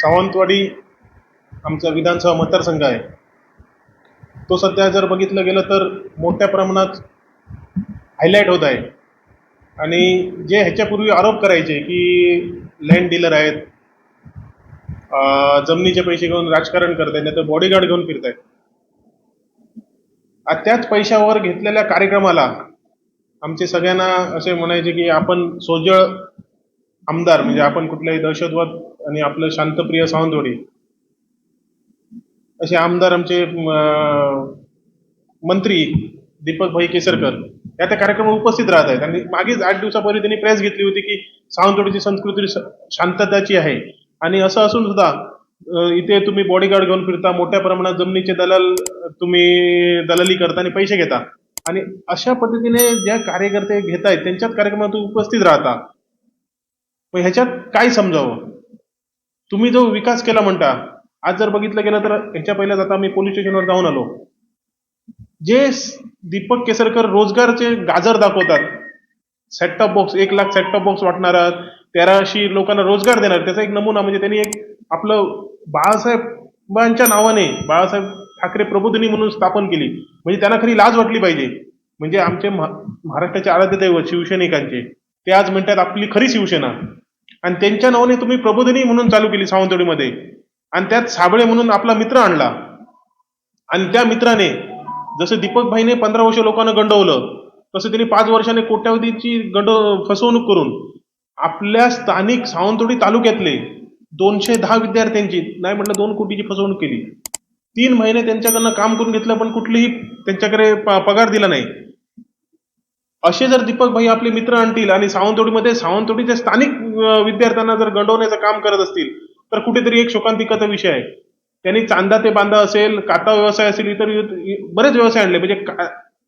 सावंतवाडी आमचा विधानसभा मतदारसंघ आहे. तो सध्या जर बघितलं गेलं तर मोठ्या प्रमाणात हायलाईट होत आहे. आणि जे ह्याच्यापूर्वी आरोप करायचे की लँड डीलर आहेत जमिनीचे पैसे घेऊन राजकारण करतायत नाही तर बॉडीगार्ड घेऊन फिरतायत. आहेत त्याच पैशावर घेतलेल्या कार्यक्रमाला आमचे सगळ्यांना असे म्हणायचे की आपण सोजळ आमदार म्हणजे आपण कुठल्याही दहशतवाद आणि आपलं शांतप्रिय सावंतवाडी असे आमदार आमचे मंत्री दीपक भाई केसरकर या त्या कार्यक्रमात उपस्थित राहत आहेत. आणि मागेच आठ दिवसापूर्वी त्यांनी प्रेस घेतली होती की सावंतवाडीची संस्कृती शांतताची आहे. आणि असं असून सुद्धा इथे तुम्ही बॉडीगार्ड घेऊन फिरता मोठ्या प्रमाणात जमिनीचे दलाल तुम्ही दलाली करता आणि पैसे घेता. आणि अशा पद्धतीने ज्या कार्यकर्ते घेत आहेत त्यांच्याच कार्यक्रमात तुम्ही उपस्थित राहता. मग ह्याच्यात काय समजावं? तुम्ही जो विकास केला म्हणता आज जर बघितलं गेलं तर ह्याच्या पहिल्याच आता मी पोलीस स्टेशनवर जाऊन आलो. जे दीपक केसरकर रोजगारचे गाजर दाखवतात. सेटटॉप बॉक्स एक लाख सेटटॉप बॉक्स वाटणारा तेराशे लोकांना रोजगार देणार. त्याचा एक नमुना म्हणजे त्यांनी एक आपलं बाळासाहेबांच्या नावाने बाळासाहेब ठाकरे प्रबोधिनी म्हणून स्थापन केली. म्हणजे त्यांना खरी लाज वाटली पाहिजे. म्हणजे आमचे महा- महाराष्ट्राचे आराध्य दैवत शिवसैनिकांचे ते आज म्हणतात आपली खरी शिवसेना. आणि त्यांच्या नावाने तुम्ही प्रबोधिनी म्हणून चालू केली सावंतवाडीमध्ये. आणि त्यात साबळे म्हणून आपला मित्र आणला. आणि त्या मित्राने जसं दीपक भाईने पंधरा वर्ष लोकांना गंडवलं तसं त्यांनी पाच वर्षाने कोट्यावधीची गंड फसवणूक करून आपल्या स्थानिक सावंतवाडी तालुक्यातले दोनशे दहा विद्यार्थ्यांची नाही म्हटलं दोन कोटीची फसवणूक केली. तीन महिने त्यांच्याकडनं काम करून घेतलं पण कुठलीही त्यांच्याकडे प- पगार दिला नाही. असे जर दीपक भाई आपले मित्र आणतील आणि सावंतवाडीमध्ये सावंतवाडीच्या स्थानिक विद्यार्थ्यांना जर गंडवण्याचं काम करत असतील तर कुठेतरी एक शोकांतिकाचा विषय आहे. त्यांनी चांदा ते बांधा असेल काता व्यवसाय असेल इतर बरेच व्यवसाय आणले. म्हणजे का-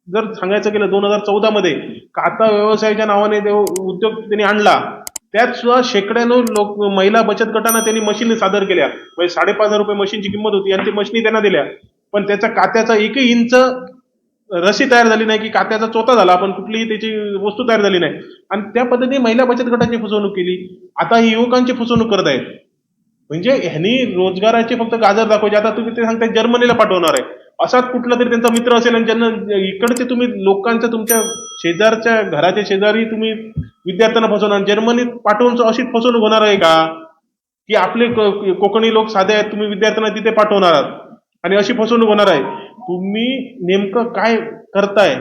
जर सांगायचं गेलं दोन हजार चौदा मध्ये काता व्यवसायाच्या नावाने ते उद्योग त्यांनी आणला. त्यात सुद्धा शेकड्यानो लोक महिला बचत गटांना त्यांनी मशीन सादर केल्या. म्हणजे साडेपाच हजार रुपये मशीनची किंमत होती आणि ती मशीनी त्यांना दिल्या. पण त्याचा कात्याचा एकही इंच रशी तयार झाली नाही की कात्याचा चोथा झाला. पण कुठलीही त्याची वस्तू तयार झाली नाही. आणि त्या पद्धतीने महिला बचत गटाची फसवणूक केली. आता ही युवकांची फसवणूक करत आहेत. म्हणजे ह्यांनी रोजगाराचे फक्त गाजर दाखवायचे. आता तुम्ही ते सांगताय जर्मनीला पाठवणार आहे. असाच कुठला तरी त्यांचा मित्र असेल आणि ज्यांना इकडचे तुम्ही लोकांच्या तुमच्या शेजारच्या घराच्या शेजारी तुम्ही विद्यार्थ्यांना फसवणार. जर्मनीत पाठवून अशीच फसवणूक होणार आहे का? की आपले कोकणी लोक साधे आहेत तुम्ही विद्यार्थ्यांना तिथे पाठवणार आहात. आणि अशी फसवणूक होणार आहे. तुम्ही नेमकं काय करताय?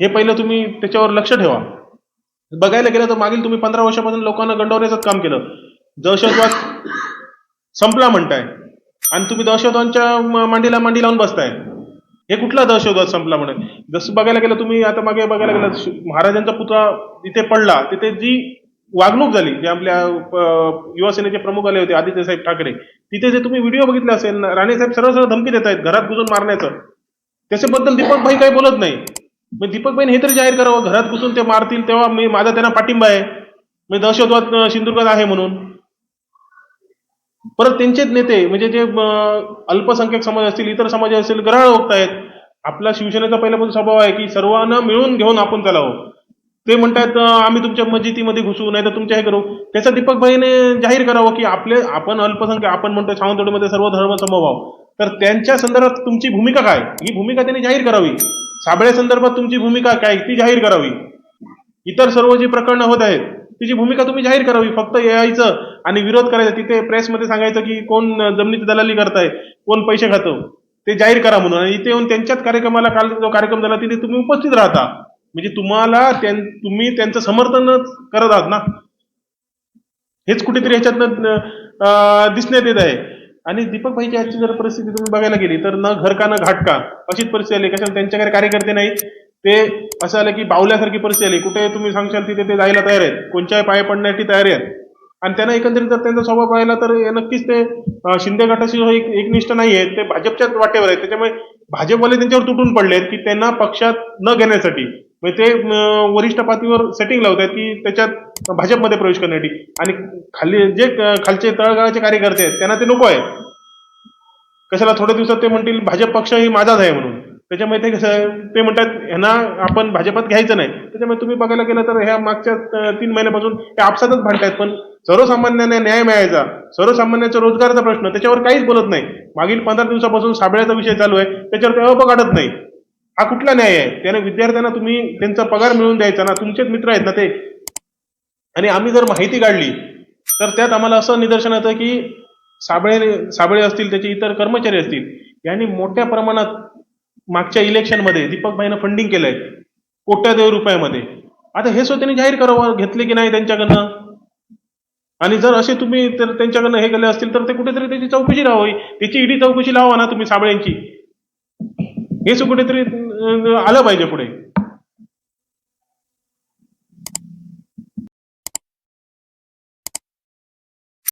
हे पहिलं तुम्ही त्याच्यावर लक्ष ठेवा. बघायला गेलं तर मागील तुम्ही पंधरा वर्षापासून लोकांना गंडवण्याचंच काम केलं. दहशतवाद संपला म्हणताय. आणि तुम्ही दहशतवादच्या मांडीला मांडी लावून बसताय. हे कुठला दहशतवाद संपला म्हणे जसं बघायला गेलं तुम्ही आता मागे बघायला गेलं महाराजांचा पुतळा तिथे पडला. तिथे जी वागणूक झाली जे आपल्या युवासेनेचे प्रमुख आले होते आदित्य साहेब ठाकरे तिथे जे तुम्ही व्हिडिओ बघितले असेल ना, राणे साहेब सरळ सरळ धमकी देत आहेत घरात घुसून मारण्याचं. त्याच्याबद्दल दीपकभाई काही बोलत नाही. मग दीपकभाईने हे तरी जाहीर करावं घरात घुसून ते मारतील तेव्हा मी माझा त्यांना पाठिंबा आहे. मी दहशतवाद सिंधुदुर्गात आहे म्हणून. परत त्यांचेच नेते म्हणजे जे अल्पसंख्यक अल्पसंख्याक समाज असतील इतर समाज असतील गराळ आहेत आपला शिवसेनेचा पहिल्यापासून स्वभाव आहे की सर्वांना मिळून घेऊन आपण चालावं. ते म्हणतात आम्ही तुमच्या मस्जिदीमध्ये घुसू नाही तर तुमच्या हे करू. त्याचा दीपक भाईने जाहीर करावं की आपले आपण अल्पसंख्याक आपण म्हणतो सावंतवाडीमध्ये सर्व धर्म समभाव. तर त्यांच्या संदर्भात तुमची भूमिका काय? ही भूमिका त्यांनी जाहीर करावी. साबळे संदर्भात तुमची भूमिका काय? ती जाहीर करावी. इतर सर्व जी प्रकरणं होत आहेत तिची भूमिका तुम्ही जाहीर करावी. फक्त यायचं आणि विरोध करायचा. तिथे प्रेसमध्ये सांगायचं की कोण जमिनीची दलाली करताय कोण पैसे खातं ते जाहीर करा म्हणून. आणि इथे येऊन त्यांच्याच कार्यक्रमाला काल जो कार्यक्रम झाला तिथे तुम्ही उपस्थित राहता. म्हणजे तुम्हाला त्यां- तुम्ही त्यांचं समर्थनच करत आहात ना? हेच कुठेतरी ह्याच्यातनं दिसण्यात येत आहे. आणि दीपक भाईची आजची जर परिस्थिती तुम्ही बघायला गेली तर न घर का न घाट का अशीच परिस्थिती आली. कशाला त्यांच्याकडे कार्यकर्ते नाहीत? ते असं आलं की बावल्यासारखी परिस्थिती आली. कुठे तुम्ही सांगशाल तिथे ते जायला तयार आहेत. कोणत्याही पाय पडण्यासाठी तयारी आहेत. आणि त्यांना एकंदरीत जर त्यांचा स्वभाव पाहिला तर नक्कीच ते शिंदे गटाशी एक एकनिष्ठ नाही आहेत ते भाजपच्याच वाटेवर आहेत. त्याच्यामुळे भाजपवाले त्यांच्यावर तुटून पडलेत की त्यांना पक्षात न घेण्यासाठी. म्हणजे ते वरिष्ठ पातळीवर सेटिंग लावत आहेत की त्याच्यात भाजपमध्ये प्रवेश करण्यासाठी. आणि खाली जे खालचे तळगाळाचे कार्यकर्ते आहेत त्यांना ते नको आहे कशाला थोड्या दिवसात ते म्हणतील भाजप पक्ष ही माझाच आहे म्हणून. त्याच्यामुळे ते कसं ते म्हणतात ह्यांना आपण भाजपात घ्यायचं नाही. त्याच्यामुळे तुम्ही बघायला गेलं तर ह्या मागच्या तीन महिन्यापासून ते आपसातच भांडतायत. पण सर्वसामान्यांना न्याय मिळायचा. सर्वसामान्यांचा रोजगाराचा प्रश्न. त्याच्यावर काहीच बोलत नाही. मागील पंधरा दिवसापासून साबळ्याचा विषय चालू आहे. त्याच्यावर ते अप काढत नाही. हा कुठला न्याय आहे? त्याने विद्यार्थ्यांना तुम्ही त्यांचा पगार मिळवून द्यायचा ना तुमचेच मित्र आहेत ना ते. आणि आम्ही जर माहिती काढली तर त्यात आम्हाला असं निदर्शन येतं की साबळे साबळे असतील त्याचे इतर कर्मचारी असतील यांनी मोठ्या प्रमाणात मागच्या इलेक्शनमध्ये दीपकभाईनं फंडिंग केलंय कोट्यादेव रुपयामध्ये. आता हे सुद्धा त्यांनी जाहीर करावं घेतले की नाही त्यांच्याकडनं? आणि जर असे तुम्ही तर त्यांच्याकडनं हे केले असतील तर ते कुठेतरी त्याची चौकशी राहावी. त्याची ईडी चौकशी लावा ना तुम्ही साबळ्यांची. हे कुठेतरी आलं पाहिजे पुढे.